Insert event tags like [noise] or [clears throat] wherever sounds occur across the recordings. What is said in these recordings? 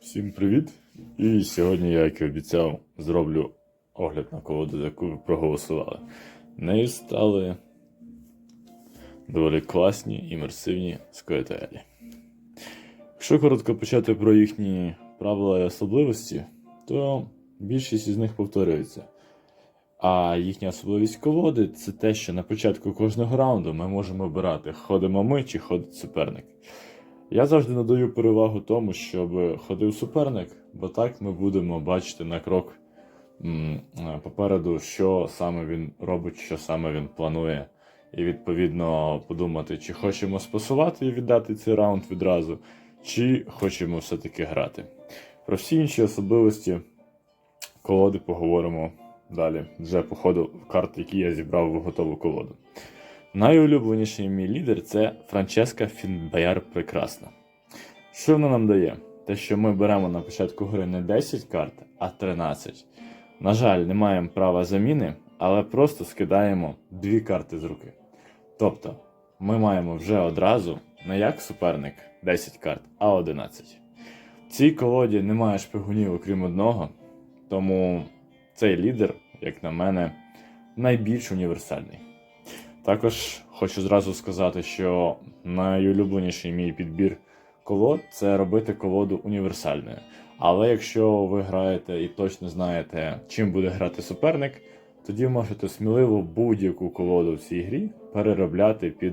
Всім привіт! І сьогодні як і обіцяв, зроблю огляд на колоду, за яку ви проголосували. Нею стали доволі класні імерсивні скоєтелі. Якщо коротко почати про їхні правила і особливості, то більшість із них повторюється. А їхня особливість колоди це те, що на початку кожного раунду ми можемо обирати, ходимо ми чи ходить суперник. Я завжди надаю перевагу тому, щоб ходив суперник, бо так ми будемо бачити на крок е, попереду, що саме він робить, що саме він планує, і відповідно подумати, чи хочемо спасувати і віддати цей раунд відразу, чи хочемо все-таки грати. Про всі інші особливості колоди поговоримо далі, вже по ходу карт, які я зібрав в готову колоду. Найулюбленіший мій лідер це Франческа Фінбаяр Прекрасна. Що вона нам дає? Те, що ми беремо на початку гри не 10 карт, а 13. На жаль, не маємо права заміни, але просто скидаємо дві карти з руки. Тобто, ми маємо вже одразу, не як суперник 10 карт, а 11. В цій колоді немає шпигунів, окрім одного, тому цей лідер, як на мене, найбільш універсальний. Також хочу зразу сказати, що найулюбленіший мій підбір колод це робити колоду універсальною. Але якщо ви граєте і точно знаєте, чим буде грати суперник, тоді можете сміливо будь-яку колоду в цій грі переробляти під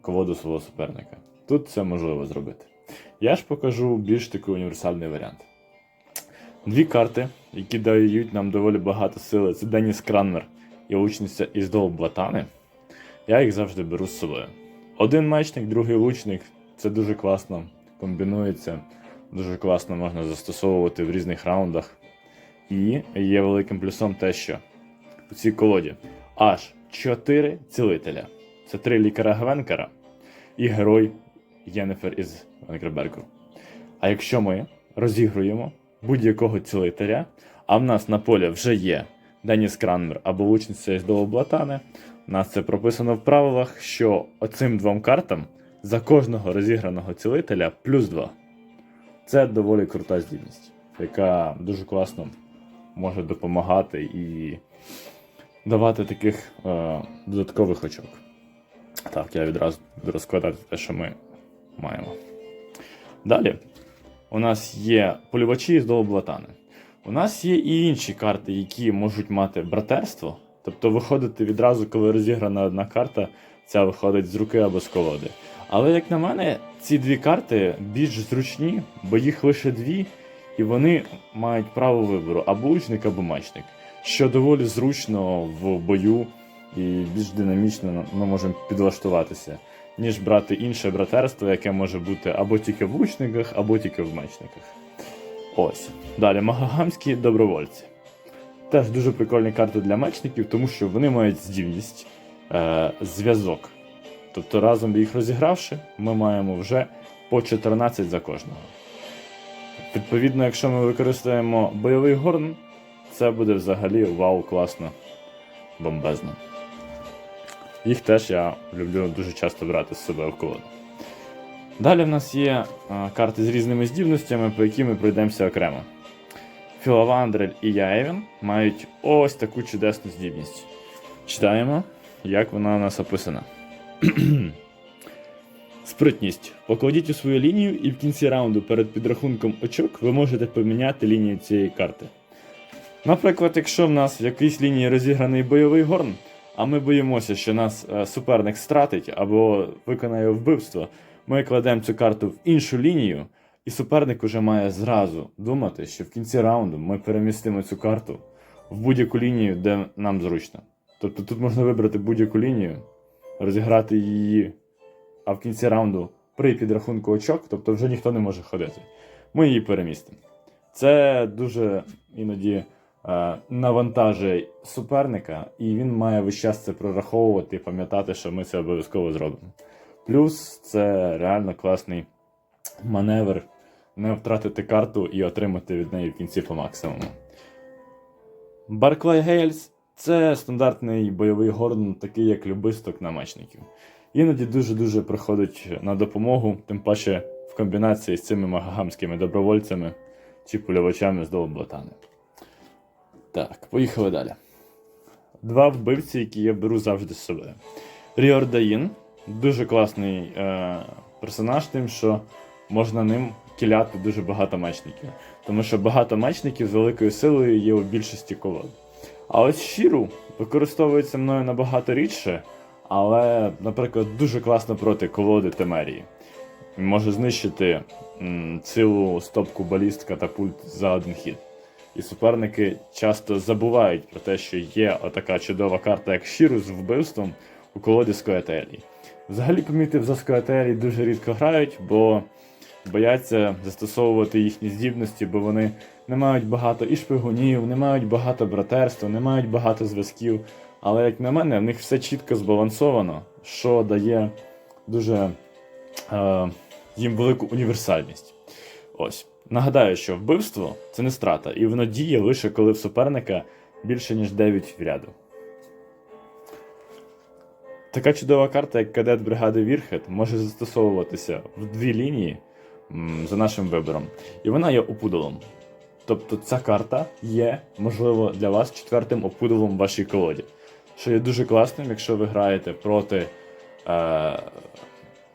колоду свого суперника. Тут це можливо зробити. Я ж покажу більш такий універсальний варіант. Дві карти, які дають нам доволі багато сили, це Деніс Кранмер і учниця із Блатани. Я їх завжди беру з собою. Один мечник, другий лучник це дуже класно комбінується, дуже класно можна застосовувати в різних раундах. І є великим плюсом те, що у цій колоді аж 4 цілителя. Це три лікаря Гвенкера і герой Єнефер із Венкербергу. А якщо ми розігруємо будь-якого цілителя, а в нас на полі вже є Деніс Кранмер або лучниця із Блатани, у нас це прописано в правилах, що оцим двом картам за кожного розіграного цілителя плюс 2. Це доволі крута здібність, яка дуже класно може допомагати і давати таких е, додаткових очок. Так, я відразу буду розкладати те, що ми маємо. Далі у нас є полювачі з Долоблатани. У нас є і інші карти, які можуть мати братерство. Тобто виходити відразу, коли розіграна одна карта, ця виходить з руки або з колоди. Але, як на мене, ці дві карти більш зручні, бо їх лише дві, і вони мають право вибору або лучник, або мечник, що доволі зручно в бою і більш динамічно ми можемо підлаштуватися, ніж брати інше братерство, яке може бути або тільки в лучниках, або тільки в мечниках. Ось. Далі магагамські добровольці. Теж дуже прикольні карти для мечників, тому що вони мають здібність е, зв'язок. Тобто разом їх розігравши, ми маємо вже по 14 за кожного. Відповідно, якщо ми використаємо бойовий горн, це буде взагалі вау, класно, бомбезно. Їх теж я люблю дуже часто брати з собою в колоду. Далі в нас є а, карти з різними здібностями, по яким ми пройдемося окремо. Філавандрель і Яевін мають ось таку чудесну здібність. Читаємо, як вона у нас описана. [clears throat] Спритність. Покладіть у свою лінію, і в кінці раунду перед підрахунком очок ви можете поміняти лінію цієї карти. Наприклад, якщо в нас в якійсь лінії розіграний бойовий горн, а ми боїмося, що нас е, суперник стратить або виконає вбивство, ми кладемо цю карту в іншу лінію, і суперник уже має зразу думати, що в кінці раунду ми перемістимо цю карту в будь-яку лінію, де нам зручно. Тобто тут можна вибрати будь-яку лінію, розіграти її, а в кінці раунду при підрахунку очок, тобто вже ніхто не може ходити. Ми її перемістимо. Це дуже іноді е, навантажує суперника, і він має весь час це прораховувати і пам'ятати, що ми це обов'язково зробимо. Плюс це реально класний маневр не втратити карту і отримати від неї в кінці по максимуму. Барклай Гейльс це стандартний бойовий горн, такий як любисток на мечників. Іноді дуже-дуже приходить на допомогу, тим паче в комбінації з цими магагамськими добровольцями чи польовачами з Долблатани. Так, поїхали далі. Два вбивці, які я беру завжди з собою. Ріордаїн дуже класний е, персонаж, тим, що можна ним кіляти дуже багато мечників. Тому що багато мечників з великою силою є у більшості колод. А ось Шіру використовується мною набагато рідше, але, наприклад, дуже класно проти колоди Темерії. Може знищити м, цілу стопку баліст катапульт за один хід. І суперники часто забувають про те, що є отака чудова карта, як Шіру з вбивством у колоді Скоетелі. Взагалі, помітив, за Скоетелі дуже рідко грають, бо бояться застосовувати їхні здібності, бо вони не мають багато і шпигунів, не мають багато братерства, не мають багато зв'язків. Але, як на мене, в них все чітко збалансовано, що дає дуже е, їм велику універсальність. Ось. Нагадаю, що вбивство це не страта, і воно діє лише коли в суперника більше, ніж 9 в ряду. Така чудова карта, як кадет бригади Вірхет, може застосовуватися в дві лінії за нашим вибором. І вона є опудолом. Тобто ця карта є, можливо, для вас четвертим опудолом в вашій колоді. Що є дуже класним, якщо ви граєте проти е,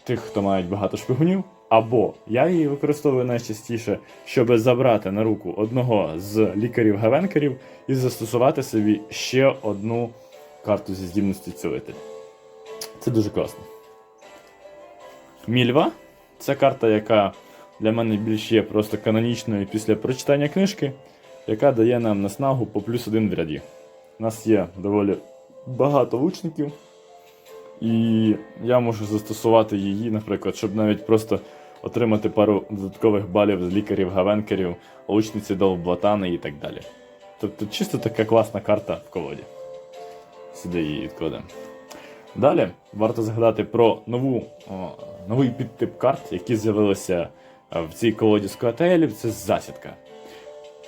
тих, хто мають багато шпигунів. Або я її використовую найчастіше, щоб забрати на руку одного з лікарів-гавенкерів і застосувати собі ще одну карту зі здібності цілителя. Це дуже класно. Мільва це карта, яка для мене більш є просто канонічною після прочитання книжки, яка дає нам наснагу по плюс один в ряді. У нас є доволі багато лучників, і я можу застосувати її, наприклад, щоб навіть просто отримати пару додаткових балів з лікарів-гавенкерів, лучниці Долблатани і так далі. Тобто чисто така класна карта в колоді. Сюди її відкладемо. Далі варто згадати про нову, о, новий підтип карт, які з'явилися е, в цій колоді скотелів, це засідка.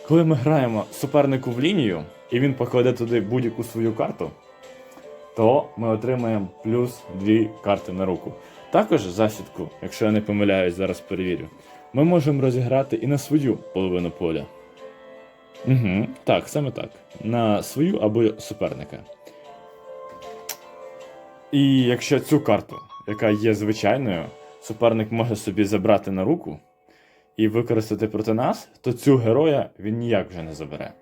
Коли ми граємо супернику в лінію, і він покладе туди будь-яку свою карту, то ми отримаємо плюс дві карти на руку. Також засідку, якщо я не помиляюсь, зараз перевірю, ми можемо розіграти і на свою половину поля. Угу, так, саме так. На свою або суперника. І якщо цю карту, яка є звичайною, суперник може собі забрати на руку і використати проти нас, то цю героя він ніяк вже не забере.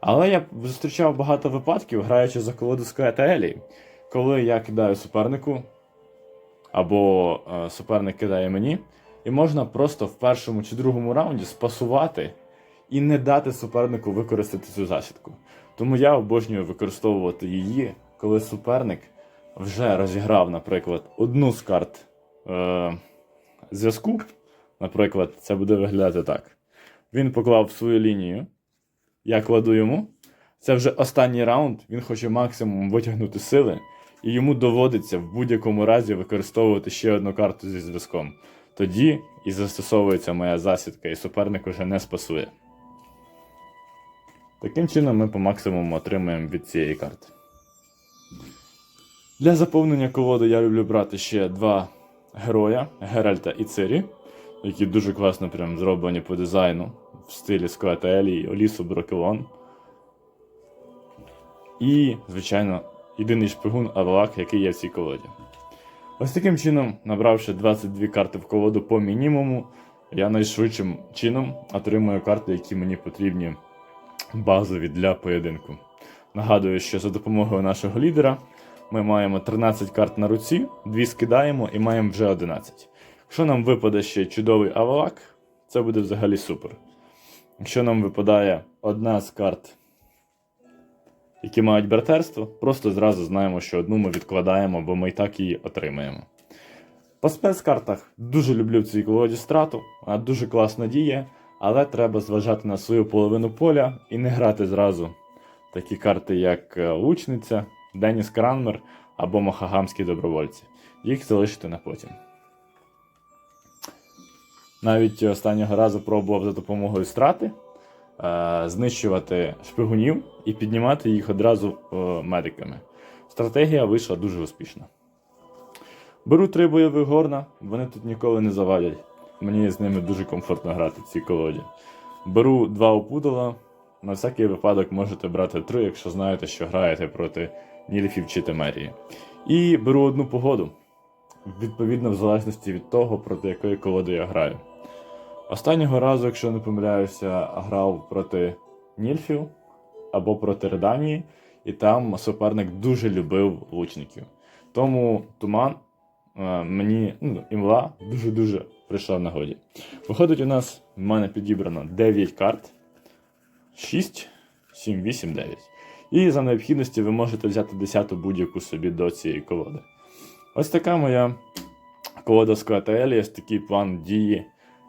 Але я зустрічав багато випадків, граючи за колоду Скоетаелі, коли я кидаю супернику, або е, суперник кидає мені, і можна просто в першому чи другому раунді спасувати і не дати супернику використати цю засідку. Тому я обожнюю використовувати її, коли суперник вже розіграв, наприклад, одну з карт е, зв'язку. Наприклад, це буде виглядати так. Він поклав свою лінію, я кладу йому. Це вже останній раунд, він хоче максимум витягнути сили, і йому доводиться в будь-якому разі використовувати ще одну карту зі зв'язком. Тоді і застосовується моя засідка, і суперник уже не спасує. Таким чином ми по максимуму отримуємо від цієї карти. Для заповнення колоди я люблю брати ще два героя Геральта і Цирі, які дуже класно прям зроблені по дизайну в стилі Скоета Елі і Олісу Брокелон. І, звичайно, єдиний шпигун Авалак, який є в цій колоді. Ось таким чином, набравши 22 карти в колоду по мінімуму, я найшвидшим чином отримую карти, які мені потрібні базові для поєдинку. Нагадую, що за допомогою нашого лідера ми маємо 13 карт на руці, 2 скидаємо і маємо вже 11. Якщо нам випаде ще чудовий авалак, це буде взагалі супер. Якщо нам випадає одна з карт, які мають братерство, просто зразу знаємо, що одну ми відкладаємо, бо ми і так її отримаємо. По спецкартах дуже люблю цій колоді страту, вона дуже класно діє, але треба зважати на свою половину поля і не грати зразу такі карти, як е, Лучниця, Деніс Кранмер або Махагамські добровольці. Їх залишити на потім. Навіть останнього разу пробував за допомогою страти е, знищувати шпигунів і піднімати їх одразу е, медиками. Стратегія вийшла дуже успішна. Беру три бойових горна, вони тут ніколи не завадять. мені з ними дуже комфортно грати в цій колоді. Беру два опудала. На всякий випадок можете брати три, якщо знаєте, що граєте проти нільфів чи темерії. І беру одну погоду. Відповідно, в залежності від того, проти якої колоди я граю. Останнього разу, якщо не помиляюся, грав проти нільфів або проти Реданії, і там суперник дуже любив лучників. Тому туман е, мені ну, імла дуже-дуже прийшла в нагоді. Виходить, у нас в мене підібрано 9 карт. 6, 7, 8, 9. І за необхідності ви можете взяти 10 будь-яку собі до цієї колоди. Ось така моя колода з Клателіас, такий план дії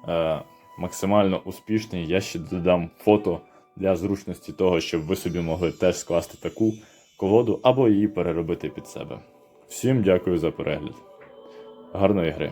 е, максимально успішний. Я ще додам фото для зручності того, щоб ви собі могли теж скласти таку колоду або її переробити під себе. Всім дякую за перегляд. Гарної гри!